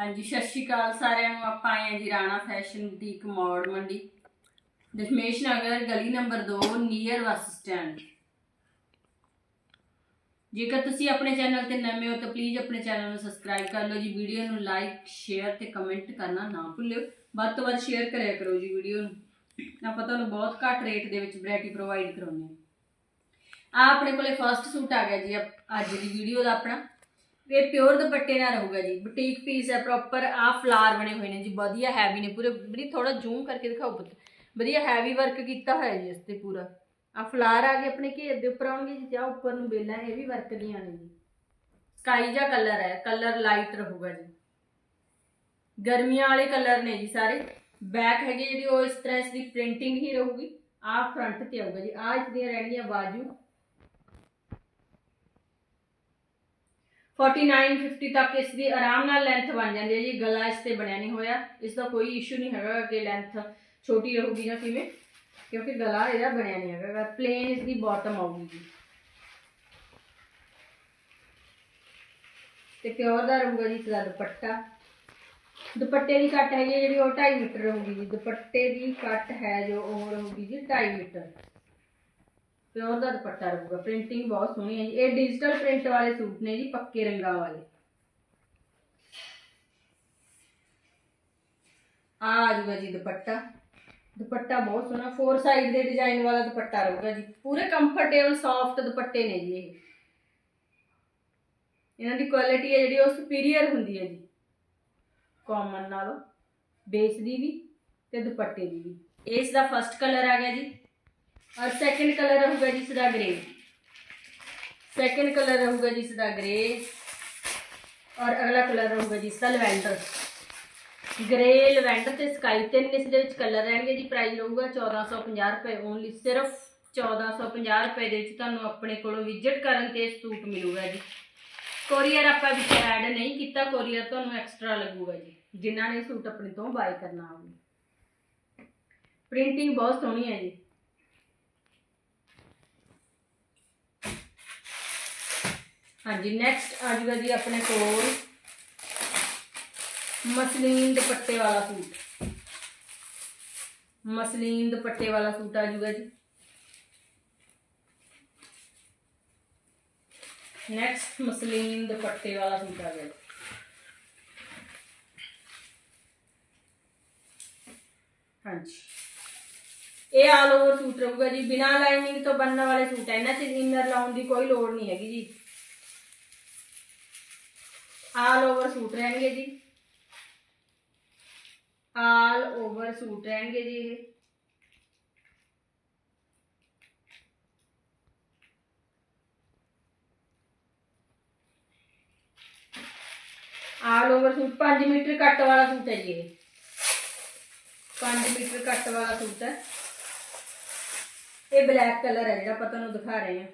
ਹਾਂਜੀ, ਸਤਿ ਸ਼੍ਰੀ ਅਕਾਲ ਸਾਰਿਆਂ ਨੂੰ। ਆਪਾਂ ਆਏ ਹਾਂ ਜੀ ਰਾਣਾ ਫੈਸ਼ਨ ਬੁਟੀਕ ਮੌੜ ਮੰਡੀ। ਦਸ਼ਮੇਸ਼ ਨਗਰ, ਗਲੀ ਨੰਬਰ 2 ਨੀਅਰ ਬੱਸ ਸਟੈਂਡ। ਜੇਕਰ ਤੁਸੀਂ ਆਪਣੇ ਚੈਨਲ ਤੇ ਨਵੇਂ ਹੋ ਤਾਂ ਪਲੀਜ਼ ਆਪਣੇ ਚੈਨਲ ਨੂੰ ਸਬਸਕ੍ਰਾਈਬ ਕਰ ਲਓ ਜੀ। ਵੀਡੀਓ ਨੂੰ ਲਾਈਕ ਸ਼ੇਅਰ ਤੇ ਕਮੈਂਟ ਕਰਨਾ ਨਾ ਭੁੱਲਿਓ। ਵੱਧ ਤੋਂ ਵੱਧ ਸ਼ੇਅਰ ਕਰਿਆ ਕਰੋ ਜੀ ਵੀਡੀਓ ਨੂੰ। ਆਪਾਂ ਤੁਹਾਨੂੰ ਬਹੁਤ ਘੱਟ ਰੇਟ ਦੇ ਵਿੱਚ ਵੈਰਾਈਟੀ ਪ੍ਰੋਵਾਈਡ ਕਰਾਉਂਦੇ ਹਾਂ। ਆ ਆਪਣੇ ਕੋਲੇ ਫਰਸਟ ਸੂਟ ਆ ਗਿਆ ਜੀ ਅੱਜ ਦੀ ਵੀਡੀਓ ਦਾ ਆਪਣਾ। ਇਹ ਪਿਓਰ ਦੁਪੱਟੇ ਨਾਲ ਰਹੂਗਾ ਜੀ। ਬੁਟੀਕ ਪੀਸ ਹੈ ਪ੍ਰੋਪਰ ਆ ਫਲਾਰ ਬਣੇ ਹੋਏ ਨੇ ਜੀ, ਵਧੀਆ ਹੈਵੀ ਨੇ ਪੂਰੇ ਵੀ ਥੋੜਾ ਜ਼ੂਮ ਕਰਕੇ ਦਿਖਾਓ ਪੁੱਤ ਵਧੀਆ ਹੈਵੀ ਵਰਕ ਕੀਤਾ ਹੋਇਆ ਜੀ ਇਸ ਤੇ ਪੂਰਾ। ਆ ਫਲਾਰ ਆ ਗਏ ਆਪਣੇ ਘੇਰ ਦੇ ਉੱਪਰ ਆਉਣਗੇ ਜੀ ਜਾਂ ਉੱਪਰ ਨੂੰ ਬੇਲਾਂ ਇਹ ਵੀ ਵਰਕ ਦੀਆਂ ਨੇ ਜੀ। ਸਕਾਈ ਜਿਹਾ ਕਲਰ ਹੈ ਕਲਰ ਲਾਈਟ ਰਹੂਗਾ ਜੀ। ਗਰਮੀਆਂ ਵਾਲੇ ਕਲਰ ਨੇ ਜੀ ਸਾਰੇ। ਬੈਕ ਹੈਗੇ ਜਿਹੜੀ, ਉਹ ਇਸ ਤਰ੍ਹਾਂ ਇਸ ਦੀ ਪ੍ਰਿੰਟਿੰਗ ਹੀ ਰਹੂਗੀ। ਆ ਫਰੰਟ ਤੇ ਆਊਗਾ ਜੀ। ਆ ਇਸ ਦੀਆਂ ਰਹਿਣਗੀਆਂ ਬਾਜੂ। 49 50 ਤੱਕ ਇਸ ਦੀ ਆਰਾਮ ਨਾਲ ਲੈਂਥ ਬਣ ਜਾਂਦੀ ਹੈ ਜੀ, ਗਲਾ ਇਸ ਤੇ ਬਣਿਆ ਨਹੀਂ ਹੋਇਆ। ਇਸ ਦਾ ਕੋਈ ਇਸ਼ੂ ਨਹੀਂ ਹੈਗਾ ਕਿ ਲੈਂਥ ਛੋਟੀ ਰਹੂਗੀ ਜਾਂ ਕਿਵੇਂ, ਕਿਉਂਕਿ ਗਲਾ ਇਹਦਾ ਬਣਿਆ ਨਹੀਂ ਹੈਗਾ ਪਲੇਨ ਇਸ ਦੀ ਬਾਟਮ ਆਊਗੀ ਜੀ। ਤੇ ਪਿਓਰ ਦਾ ਰਹੂਗਾ ਜੀ ਇਸ ਦਾ ਦੁਪੱਟਾ। ਦੁਪੱਟੇ ਦੀ ਕੱਟ ਹੈਗੀ ਹੈ ਜਿਹੜੀ ਉਹ 2.5 ਮੀਟਰ ਰਹੂਗੀ ਜੀ। ਦੁਪੱਟੇ ਦੀ ਕੱਟ ਹੈ ਜੋ ਉਹ ਰਹੂਗੀ ਜੀ 2.5 ਮੀਟਰ। ਪਿਓਰ ਦਾ ਦੁਪੱਟਾ ਰਹੂਗਾ ਪ੍ਰਿੰਟਿੰਗ ਬਹੁਤ ਸੋਹਣੀ ਹੈ ਜੀ। ਇਹ ਡਿਜੀਟਲ ਪ੍ਰਿੰਟ ਵਾਲੇ ਸੂਟ ਨੇ ਜੀ, ਪੱਕੇ ਰੰਗਾਂ ਵਾਲੇ। ਆ ਆ ਜੀ ਦੁਪੱਟਾ। ਦੁਪੱਟਾ ਬਹੁਤ ਸੋਹਣਾ। ਫੋਰ ਸਾਈਡ ਦੇ ਡਿਜ਼ਾਈਨ ਵਾਲਾ ਦੁਪੱਟਾ ਰਹੂਗਾ ਜੀ। ਪੂਰੇ ਕੰਫਰਟੇਬਲ ਸੌਫਟ ਦੁਪੱਟੇ ਨੇ ਜੀ ਇਹ। ਇਹਨਾਂ ਦੀ ਕੁਆਲਿਟੀ ਹੈ ਜਿਹੜੀ, ਉਹ ਸੁਪੀਰੀਅਰ ਹੁੰਦੀ ਹੈ ਜੀ। ਕਾਮਨ ਨਾਲੋਂ। ਬੇਸ ਦੀ ਵੀ ਤੇ ਦੁਪੱਟੇ ਦੀ ਵੀ। ਇਸ ਦਾ ਫਰਸਟ ਕਲਰ ਆ ਗਿਆ ਜੀ। ਔਰ ਸੈਕੰਡ ਕਲਰ ਰਹੂਗਾ ਜੀ ਇਸ ਦਾ ਗ੍ਰੇ ਸੈਕੰਡ ਕਲਰ ਰਹੂਗਾ ਜੀ ਇਸ ਦਾ ਗ੍ਰੇ ਔਰ ਅਗਲਾ ਕਲਰ ਰਹੂਗਾ ਜੀ ਇਸਦਾ ਲਵੈਂਡਰ ਗ੍ਰੇ ਲਵੈਂਡਰ ਤੇ ਸਕਾਈ ਤਿੰਨ ਇਸ ਦੇ ਵਿੱਚ ਕਲਰ ਰਹਿਣਗੇ ਜੀ। ਪ੍ਰਾਈਸ ਰਹੂਗਾ 1450 ਰੁਪਏ ਓਨਲੀ ਸਿਰਫ 1450 ਰੁਪਏ ਦੇ ਵਿੱਚ ਤੁਹਾਨੂੰ ਆਪਣੇ ਕੋਲੋਂ ਵਿਜ਼ਿਟ ਕਰਨ ਤੇ ਸੂਟ ਮਿਲੂਗਾ ਜੀ। ਕੋਰੀਅਰ ਆਪਾਂ ਵਿੱਚ ਐਡ ਨਹੀਂ ਕੀਤਾ ਕੋਰੀਅਰ ਤੁਹਾਨੂੰ ਐਕਸਟਰਾ ਲੱਗੂਗਾ ਜੀ। ਜਿਨ੍ਹਾਂ ਨੇ ਸੂਟ ਆਪਣੇ ਤੋਂ ਬਾਏ ਕਰਨਾ ਹੋਵੇ। ਪ੍ਰਿੰਟਿੰਗ ਬਹੁਤ ਸੋਹਣੀ ਹੈ ਜੀ। ਹਾਂਜੀ ਨੈਕਸਟ ਆ ਜਾਊਗਾ ਜੀ ਆਪਣੇ ਕੋਲ ਮਸਲੀਨ ਦੁਪੱਟੇ ਵਾਲਾ ਸੂਟ। ਮਸਲੀਨ ਦੁਪੱਟੇ ਵਾਲਾ ਸੂਟ ਆ ਜਾਊਗਾ ਜੀ। ਨੈਕਸਟ ਮਸਲੀਨ ਦੁਪੱਟੇ ਵਾਲਾ ਸੂਟ ਆ ਗਿਆ ਹਾਂਜੀ। ਇਹ ਆਲ ਓਵਰ ਸੂਟ ਰਹੂਗਾ ਜੀ। ਬਿਨਾਂ ਲਾਈਨਿੰਗ ਤੋਂ ਬਣਨ ਵਾਲੇ ਸੂਟ ਹੈ ਇਹਨਾਂ 'ਚ ਇਨਰ ਲਾਉਣ ਦੀ ਕੋਈ ਲੋੜ ਨਹੀਂ ਹੈਗੀ ਜੀ। ਆਲ ਓਵਰ ਸੂਟ ਰਹਿਣਗੇ ਜੀ। ਆਲ ਓਵਰ ਸੂਟ ਰਹਿਣਗੇ ਜੀ ਇਹ। ਆਲ ਓਵਰ ਸੂਟ 5 ਮੀਟਰ ਕੱਟ ਵਾਲਾ ਸੂਟ ਹੈ ਜੀ ਇਹ। 5 ਮੀਟਰ ਕੱਟ ਵਾਲਾ ਸੂਟ ਹੈ। ਇਹ ਬਲੈਕ ਕਲਰ ਹੈ ਜਿਹੜਾ ਆਪਾਂ ਤੁਹਾਨੂੰ ਦਿਖਾ ਰਹੇ ਹਾਂ।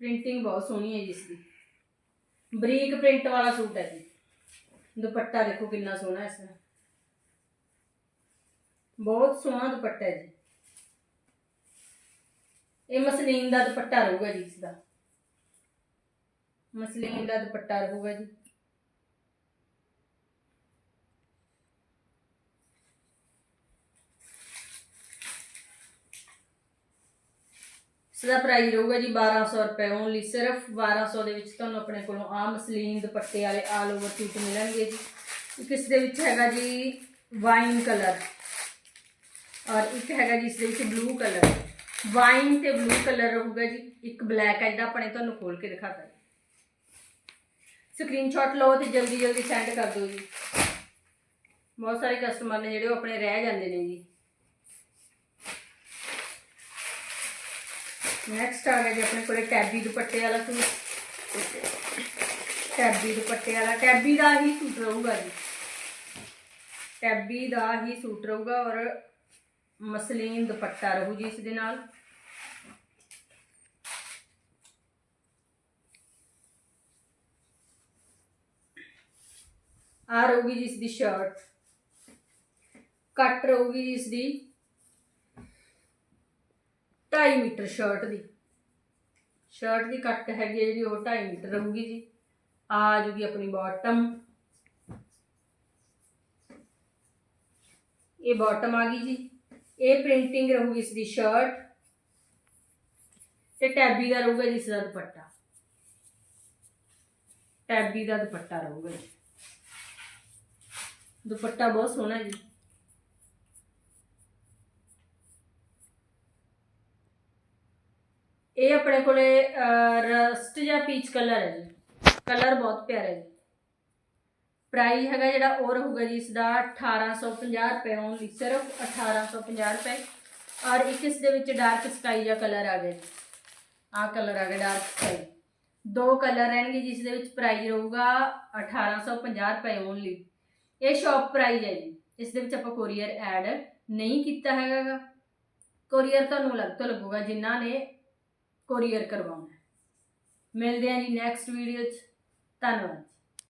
ਪ੍ਰਿੰਟਿੰਗ ਬਹੁਤ ਸੋਹਣੀ ਹੈ ਜੀ ਇਸ ਦੀ। ਬਰੀਕ ਪ੍ਰਿੰਟ ਵਾਲਾ ਸੂਟ ਹੈ ਜੀ। ਦੁਪੱਟਾ ਦੇਖੋ ਕਿੰਨਾ ਸੋਹਣਾ ਹੈ ਇਸ ਦਾ ਬਹੁਤ ਸੋਹਣਾ ਦੁਪੱਟਾ ਹੈ ਜੀ। ਇਹ ਮਸਲੀਨ ਦਾ ਦੁਪੱਟਾ ਰਹੂਗਾ ਜੀ ਇਸ ਦਾ। ਮਸਲੀਨ ਦਾ ਦੁਪੱਟਾ ਰਹੂਗਾ ਜੀ। ਇਸ ਦਾ ਪ੍ਰਾਈਸ ਰਹੂਗਾ ਜੀ 1200 ਰੁਪਏ ਓਨਲੀ ਸਿਰਫ 1200 ਦੇ ਵਿੱਚ ਤੁਹਾਨੂੰ ਆਪਣੇ ਕੋਲੋਂ ਆ ਮਸਲੀਨ ਦੁਪੱਟੇ ਵਾਲੇ ਆਲ ਓਵਰ ਸੂਟ ਮਿਲਣਗੇ ਜੀ। ਇੱਕ ਇਸ ਦੇ ਵਿੱਚ ਹੈਗਾ ਜੀ ਵਾਈਨ ਕਲਰ ਔਰ ਇੱਕ ਹੈਗਾ ਜੀ ਇਸ ਦੇ ਵਿੱਚ ਬਲੂ ਕਲਰ ਵਾਈਨ ਤੇ ਬਲੂ ਕਲਰ ਰਹੂਗਾ ਜੀ, ਇੱਕ ਬਲੈਕ ਹੈ ਜਿਹੜਾ ਆਪਣੇ ਤੁਹਾਨੂੰ ਖੋਲ ਕੇ ਦਿਖਾਤਾ ਜੀ। ਸਕਰੀਨਸ਼ਾਟ ਲਓ ਤੇ ਜਲਦੀ ਜਲਦੀ ਸੈਂਡ ਕਰ ਦਿਓ ਜੀ। ਬਹੁਤ ਸਾਰੇ ਕਸਟਮਰ ਨੇ ਜਿਹੜੇ ਉਹ ਆਪਣੇ ਰਹਿ ਜਾਂਦੇ ਨੇ ਜੀ। ਨੈਕਸਟ ਆ ਗਿਆ ਜੀ ਆਪਣੇ ਕੋਲੇ ਟੈਬੀ ਦੁਪੱਟੇ ਵਾਲਾ ਸੂਟ। ਟੈਬੀ ਦੁਪੱਟੇ ਵਾਲਾ। ਟੈਬੀ ਦਾ ਹੀ ਸੂਟ ਰਹੂਗਾ ਜੀ। ਟੈਬੀ ਦਾ ਹੀ ਸੂਟ ਰਹੂਗਾ ਔਰ ਮਸਲੀਨ ਦੁਪੱਟਾ ਰਹੂ ਜੀ ਇਸ ਦੇ ਨਾਲ। ਆ ਰਹੂਗੀ ਜੀ ਇਸ ਦੀ ਸ਼ਰਟ ਕੱਟ ਰਹੂਗੀ ਜੀ ਇਸ ਦੀ ਢਾਈ ਮੀਟਰ ਸ਼ਰਟ ਦੀ। ਸ਼ਰਟ ਦੀ ਕੱਟ ਹੈਗੀ ਜਿਹੜੀ, ਉਹ ਢਾਈ ਮੀਟਰ ਰਹੂਗੀ ਜੀ। ਆ ਜੂਗੀ ਆਪਣੀ ਬਾਟਮ ਇਹ ਬਾਟਮ ਆ ਗਈ ਜੀ। ਇਹ ਪ੍ਰਿੰਟਿੰਗ ਰਹੂਗੀ ਇਸ ਦੀ ਸ਼ਰਟ ਤੇ ਟੈਬੀ ਦਾ ਰਹੂਗਾ ਜੀ ਇਸ ਦਾ ਦੁਪੱਟਾ। ਟੈਬੀ ਦਾ ਦੁਪੱਟਾ ਰਹੂਗਾ ਜੀ। ਦੁਪੱਟਾ ਬਹੁਤ ਸੋਹਣਾ ਜੀ। ਇਹ ਆਪਣੇ ਕੋਲੇ ਰਸਟ ਜਾਂ ਪੀਚ ਕਲਰ ਹੈ ਜੀ। ਕਲਰ ਬਹੁਤ ਪਿਆਰਾ ਹੈ ਜੀ। ਪ੍ਰਾਈਸ ਹੈਗਾ ਜਿਹੜਾ, ਉਹ ਰਹੂਗਾ ਜੀ ਇਸ ਦਾ 1850 ਰੁਪਏ ਓਨਲੀ ਸਿਰਫ 1850 ਰੁਪਏ। ਔਰ ਇੱਕ ਇਸ ਦੇ ਵਿੱਚ ਡਾਰਕ ਸਕਾਈ ਜਾਂ ਕਲਰ ਆ ਗਿਆ ਜੀ। ਆਹ ਕਲਰ ਆ ਗਿਆ ਡਾਰਕ ਸਕਾਈ ਦੋ ਕਲਰ ਰਹਿਣਗੇ ਜਿਸ ਦੇ ਵਿੱਚ ਪ੍ਰਾਈਸ ਰਹੂਗਾ 1850 ਰੁਪਏ ਓਨਲੀ ਇਹ ਸ਼ਾਪ ਪ੍ਰਾਈਸ ਹੈ ਜੀ। ਇਸ ਦੇ ਵਿੱਚ ਆਪਾਂ ਕੋਰੀਅਰ ਐਡ ਨਹੀਂ ਕੀਤਾ ਹੈਗਾ ਕੋਰੀਅਰ ਤੁਹਾਨੂੰ ਅਲੱਗ ਤੋਂ ਲੱਗੂਗਾ, ਜਿਨ੍ਹਾਂ ਨੇ ਕੋਰੀਅਰ ਕਰਵਾਉਣਾ। ਮਿਲਦੇ ਹਾਂ ਜੀ ਨੈਕਸਟ ਵੀਡੀਓ 'ਚ। ਧੰਨਵਾਦ